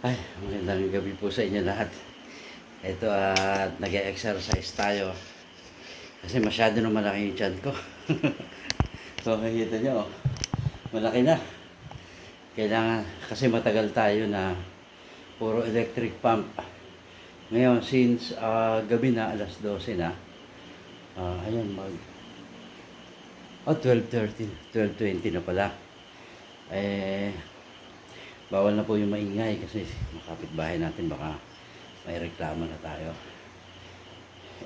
Magandang gabi po sa inyo lahat. Ito at nag-exercise tayo. Kasi masyado na malaki yung tiyan ko. so, nakikita nyo, oh. malaki na. Kailangan, kasi matagal tayo na puro electric pump. Ngayon, since ah, gabi na, alas 12 na, ah, ayun, mag, oh, 12.30, 12.20 na pala. Eh, bawal na po yung maingay kasi makapit bahay natin baka may reklamo na tayo.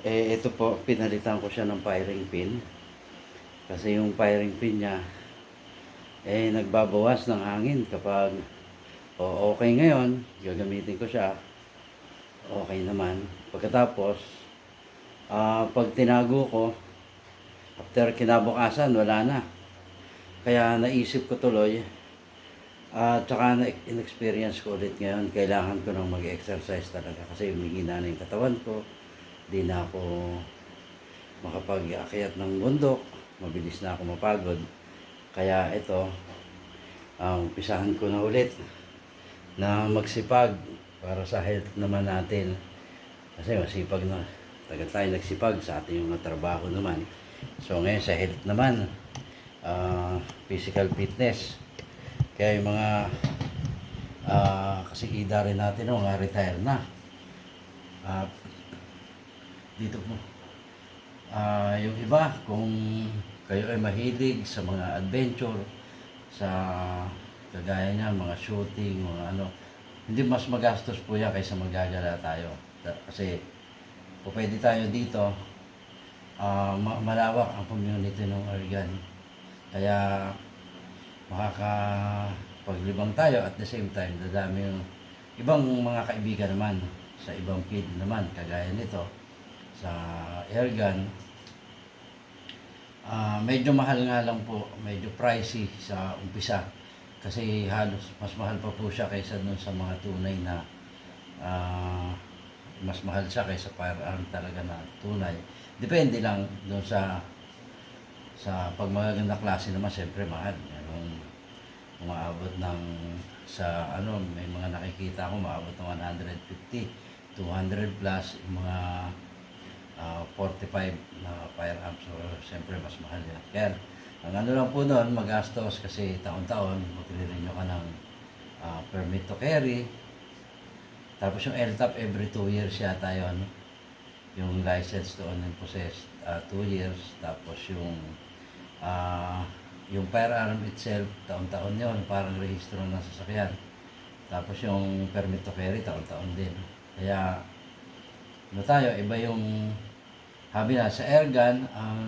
Eh, ito po, pinalitan ko siya ng firing pin. Kasi yung firing pin niya, eh, nagbabawas ng hangin kapag o okay ngayon, gagamitin ko siya, okay naman. Pagkatapos, ah pag tinago ko, after kinabukasan, wala na. Kaya naisip ko tuloy, at saka na in-experience ko ulit ngayon, kailangan ko nang mag-exercise talaga kasi humihina na yung katawan ko. Di na ako makapag-akyat ng bundok. Mabilis na ako mapagod. Kaya ito, ang umpisahan ko na ulit na magsipag para sa health naman natin. Kasi masipag na. Tagal tayo nagsipag sa ating mga trabaho naman. So ngayon sa health naman, ah, physical fitness. Kaya yung mga ah kasi ida rin natin no, mga retire na. Ah, dito po. Ah, yung iba kung kayo ay mahilig sa mga adventure sa kagaya niya mga shooting, mga ano, hindi mas magastos po yan kaysa magagala tayo. Ta- Kasi po pwede tayo dito ma- malawak ang community ng Oregon. Kaya makakapaglibang tayo at the same time dadami yung ibang mga kaibigan naman sa ibang field naman kagaya nito sa airgun Ah, medyo mahal nga lang po medyo pricey sa umpisa. Kasi halos mas mahal pa po siya kaysa dun sa mga tunay na ah, mas mahal siya kaysa firearm talaga na tunay. Depende lang dun sa sa pag magaganda klase naman siyempre mahal merong umaabot ng sa ano may mga nakikita ko maabot ng 150 200 plus yung mga ah, 45 na firearms so siyempre mas mahal yan kaya ang ano lang po doon magastos kasi taon-taon magre-renew ka ng ah, permit to carry. Tapos yung LTAP every 2 years yata yun. Yung license to own and possess 2 years. Tapos yung ah yung firearm itself taon-taon yun parang rehistro ng sasakyan. Tapos yung permit to carry taon-taon din. Kaya ano tayo iba yung habi na sa airgun ang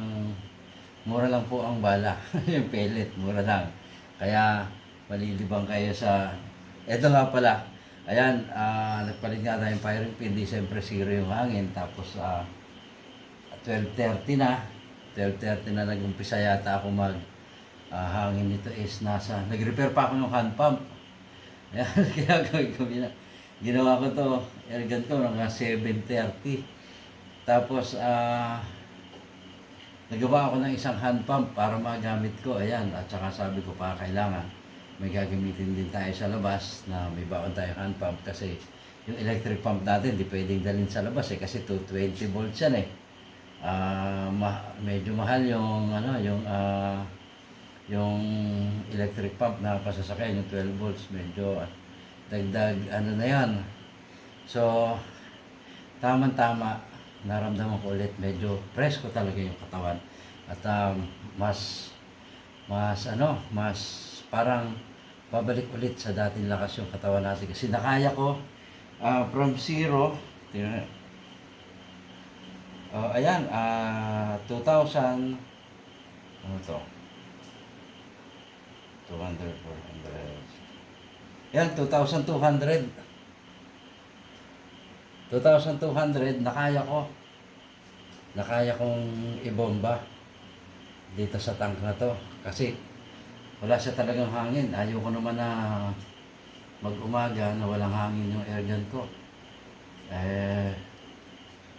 mura lang po ang bala. Yung pellet mura lang. Kaya malilibang kayo sa eto nga pala. Ayan ah, nagpalit nga tayong firing pin di siyempre zero yung hangin. Tapos ah 12.30 na. 12.30 na nag-umpisa yata ako mag ah, hangin nito is nasa nag-repair pa ako ng hand pump. Ayan, kaya gawin ko na ginawa ko to airgun ko mga 7.30 tapos ah nagawa ako ng isang hand pump para magamit ko ayan at saka sabi ko pa kailangan may gagamitin din tayo sa labas na may baon tayo hand pump kasi yung electric pump natin di pwedeng dalhin sa labas eh kasi 220 volts yan eh. Ah ma- medyo mahal yung ano yung ah yung electric pump na pasasakyan yung 12 volts medyo dagdag ano na yan. So tamang tama naramdaman ko ulit medyo presko talaga yung katawan. At um, mas mas ano mas parang babalik ulit sa dating lakas yung katawan natin. Kasi nakaya ko ah, from zero Oh, ayan, ah 2,000 ano to? 200, 400. Yan, 2,200. 2,200, nakaya ko. Nakaya kong ibomba dito sa tank na to. Kasi wala siya talagang hangin. Ayaw ko naman na mag-umaga na walang hangin yung airgun ko. Eh,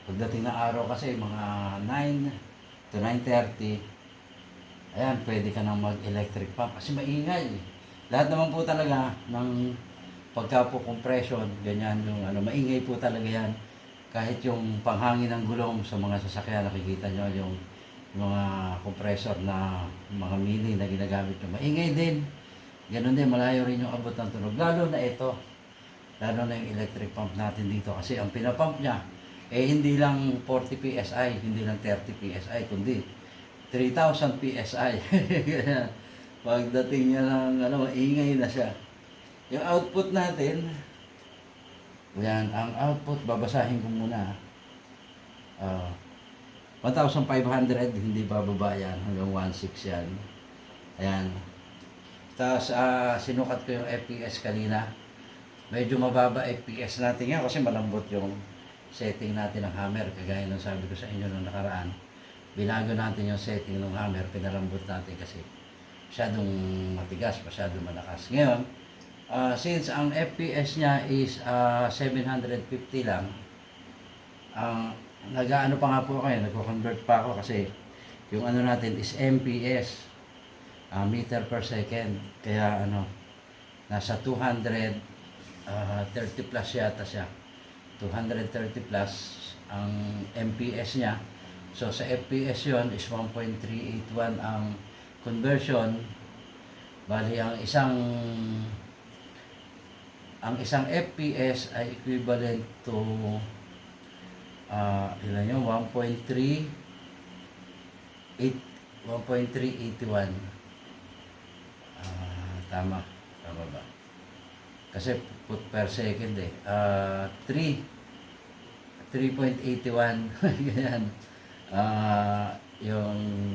pagdating ng araw kasi mga 9 to 9.30, ayan, pwede ka nang mag-electric pump kasi maingay. Lahat naman po talaga ng pagka po compression, ganyan yung ano, maingay po talaga yan. Kahit yung panghangin ng gulong sa mga sasakyan, nakikita nyo yung mga compressor na mga mini na ginagamit nyo. Maingay din. Ganun din, malayo rin yung abot ng tunog. Lalo na ito. Lalo na yung electric pump natin dito. Kasi ang pinapump niya, eh hindi lang 40 PSI, hindi lang 30 PSI, kundi 3,000 PSI. Pagdating niya ng ano, maingay na siya. Yung output natin, yan, ang output, babasahin ko muna. Ah, 1,500, hindi bababa yan, hanggang 1,600 yan. Ayan. Tapos, ah, sinukat ko yung FPS kanina. Medyo mababa FPS natin yan kasi malambot yung setting natin ng hammer. Kagaya ng sabi ko sa inyo nung nakaraan. Binago natin yung setting ng hammer, pinalambot natin kasi masyadong matigas, masyadong malakas. Ngayon, ah, since ang FPS niya is ah, 750 lang, ang nag-ano pa nga po kayo, nagko-convert pa ako kasi yung ano natin is MPS, ah, meter per second. Kaya ano, nasa 230 plus yata siya. 230 plus ang MPS niya. So sa FPS yon is 1.381 ang conversion. Bali ang isang ang isang FPS ay equivalent to ah ilan yun? 1.3 8 1.381 Ah, tama. Tama ba? Kasi put per second eh. Ah, 3 3.81 ganyan. Ah, yung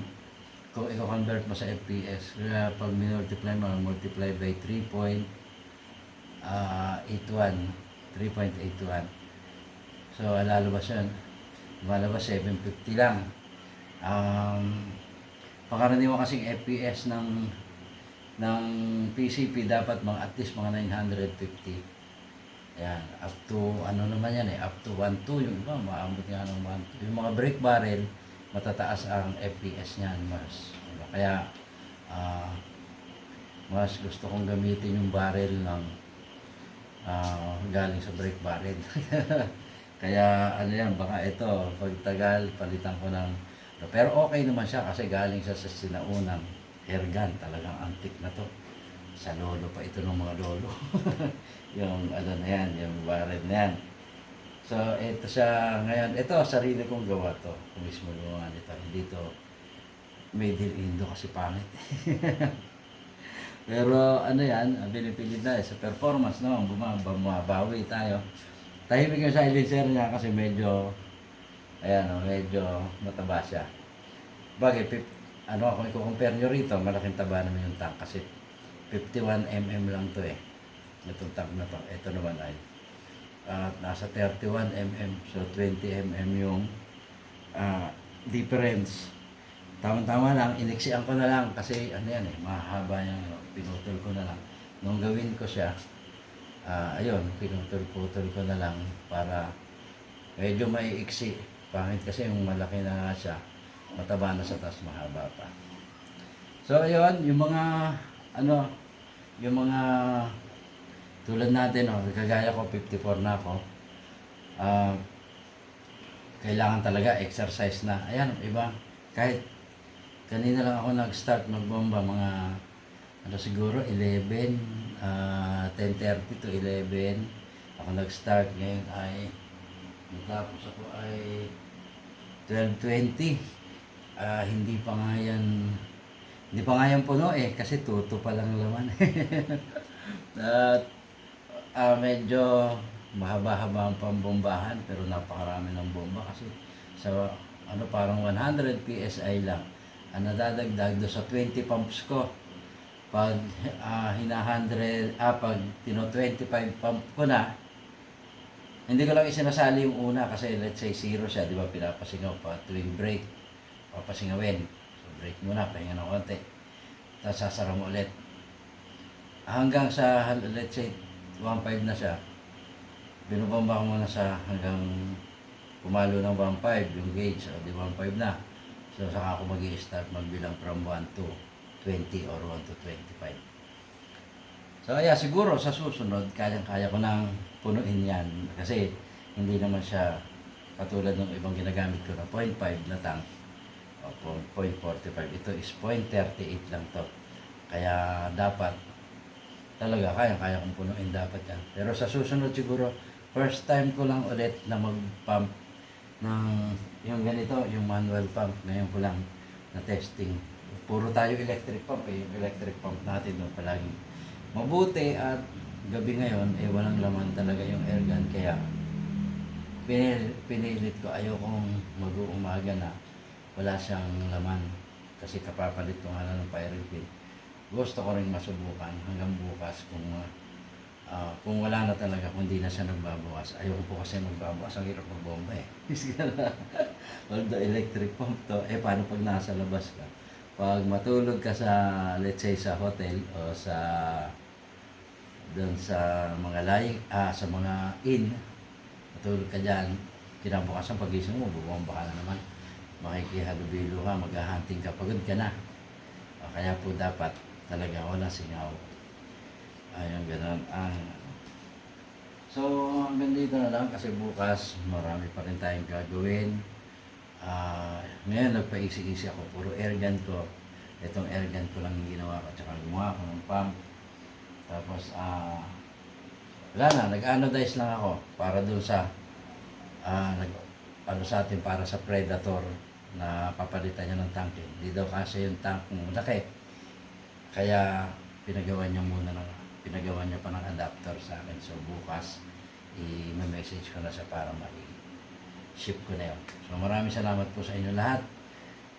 kung i-convert mo sa FPS, kaya pag multiply mo, multiply by 3.81 3.81 So, lalabas yun. Lumalabas 750 lang. Um, pangkaraniwan kasing FPS ng ng PCP dapat mga at least mga 950. Ayan, up to ano naman yan eh, up to 1.2 yung iba, maambot nga ng 1.2. Yung mga brake barrel, matataas ang FPS niyan mas. Diba? Kaya, ah, mas gusto kong gamitin yung barrel ng ah, galing sa brake barrel. Kaya ano yan, baka ito, pag tagal, palitan ko ng... Pero okay naman siya kasi galing siya sa sinaunang airgun. Talagang antik na to. Sa lolo pa ito ng mga lolo. yung ano na yan, yung barrel na yan. So, ito siya ngayon. Ito, sarili kong gawa to. Kung mismo gawa nito. Hindi to in Indo kasi pangit. Pero ano yan, ang pinipilit na eh, sa performance bumaba, bumabawi tayo. Tahimik yung silencer niya kasi medyo, ayan o, medyo mataba siya. Bagay, ano, kung i-compare nyo rito, malaking taba naman yung tank kasi 51mm lang to eh. Itong tank na to. Ito naman ay at nasa 31mm. So 20mm yung ah, difference. Tama-tama lang, iniksian ko na lang kasi ano yan eh, mahaba yung ano, pinutol ko na lang. Nung gawin ko siya, ah ayun, pinutol-putol ko na lang para medyo maiiksi. Pangit kasi yung malaki na siya, mataba na sa taas, mahaba pa. So ayun, yung mga ano, yung mga tulad natin, oh, kagaya ko, 54 na ako. Ah, kailangan talaga exercise na. Ayan, iba, kahit kanina lang ako nag-start magbomba, mga ano siguro, 11, ah 10.30 to 11. Ako nag-start ngayon ay, tapos ako ay 12.20. Ah, hindi pa nga yan, hindi pa nga yan puno eh, kasi tuto pa lang laman. At ah, medyo mahaba-haba ang pambombahan pero napakarami ng bomba kasi sa ano parang 100 PSI lang. Ang nadadagdag do sa 20 pumps ko pag ah, hina-100 ah pag tino 25 pump ko na hindi ko lang isinasali yung una kasi let's say zero siya di ba? Pinapasingaw pa tuwing break papasingawin break muna pahinga ng konti. Tapos sasara mo ulit. Hanggang sa let's say 1.5 na siya binubomba ko muna sa hanggang pumalo ng 1.5 yung gauge o di 1.5 na. So saka ako mag start magbilang from 1 to 20 or 1 to 25 So, yeah, siguro sa susunod, kayang-kaya ko nang punuin yan. Kasi hindi naman siya katulad ng ibang ginagamit ko na 0.5 na tank o 0.45. Ito is 0.38 lang to. Kaya dapat talaga kayang-kaya kong punuin dapat yan. Pero sa susunod siguro, first time ko lang ulit na mag-pump ng yung ganito, yung manual pump. Ngayon ko lang na testing. Puro tayo electric pump eh. Yung electric pump natin doon palagi mabuti at gabi ngayon eh walang laman talaga yung air gun kaya pinil, pinilit ko ayokong mag-uumaga na wala siyang laman kasi kapapalit ko nga lang ng fire pin gusto ko rin masubukan hanggang bukas kung ah, kung wala na talaga kung hindi na siya nagbabawas. Ayoko po kasi magbabawas. Ang hirap magbomba eh. Although electric pump to eh paano pag nasa labas ka? Pag matulog ka sa let's say sa hotel o sa doon sa mga lay, ah, sa mga inn, matulog ka dyan, kinabukasan pagising mo, bubomba ka na naman. Makikihalubilo ka, maghahunting ka, pagod ka na. O, kaya po dapat talaga wala singaw. Ayun, ganun. Ah, so, hanggang dito na lang kasi bukas marami pa rin tayong gagawin. Ah, ngayon nagpaisi-isi ako, puro airgun ko. Itong airgun ko lang ginawa ko, tsaka gumawa ko ng pump. Tapos, ah, wala na, nag-anodize lang ako para doon sa, ah, nag, ano sa atin, para sa Predator na papalitan niya ng tank. Hindi daw kasi yung tank mo laki. Kaya, pinagawa niya muna ng, pinagawa niya pa ng adapter sa akin. So, bukas, i-message ko na siya para ma-ship ko na yun. So, maraming salamat po sa inyo lahat.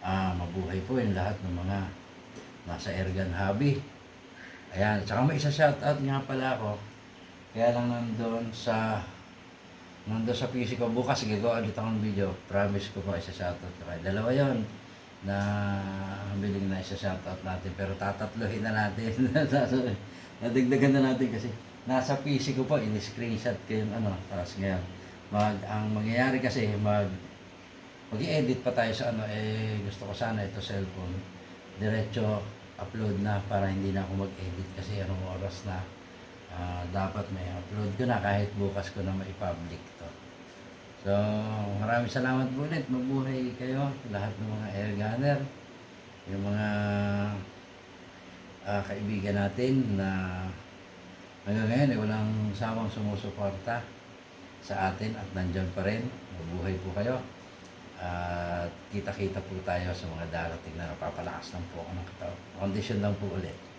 Ah, mabuhay po yung lahat ng mga nasa Airgun Hobby. Ayan, tsaka may isa shoutout nga pala ako. Kaya lang nandun sa nandun sa PC ko bukas gagawa ulit ako ng video. Promise ko po isa shoutout ko. Dalawa yon na biling na isa shoutout natin pero tatatlohin na natin. Nadagdagan na natin kasi nasa PC ko po in-screenshot ko yung ano tapos ngayon mag ang mangyayari kasi mag mag-edit pa tayo sa ano eh gusto ko sana ito cellphone diretso upload na para hindi na ako mag-edit kasi anong oras na ah, dapat may upload ko na kahit bukas ko na mai-public to. So, maraming salamat po ulit. Mabuhay kayo, lahat ng mga air gunner, yung mga ah, kaibigan natin na hanggang ngayon ay walang sawang sumusuporta sa atin at nandyan pa rin. Mabuhay po kayo. At kita-kita po tayo sa mga darating na napapalakas lang po ako ng katawan. Condition lang po ulit.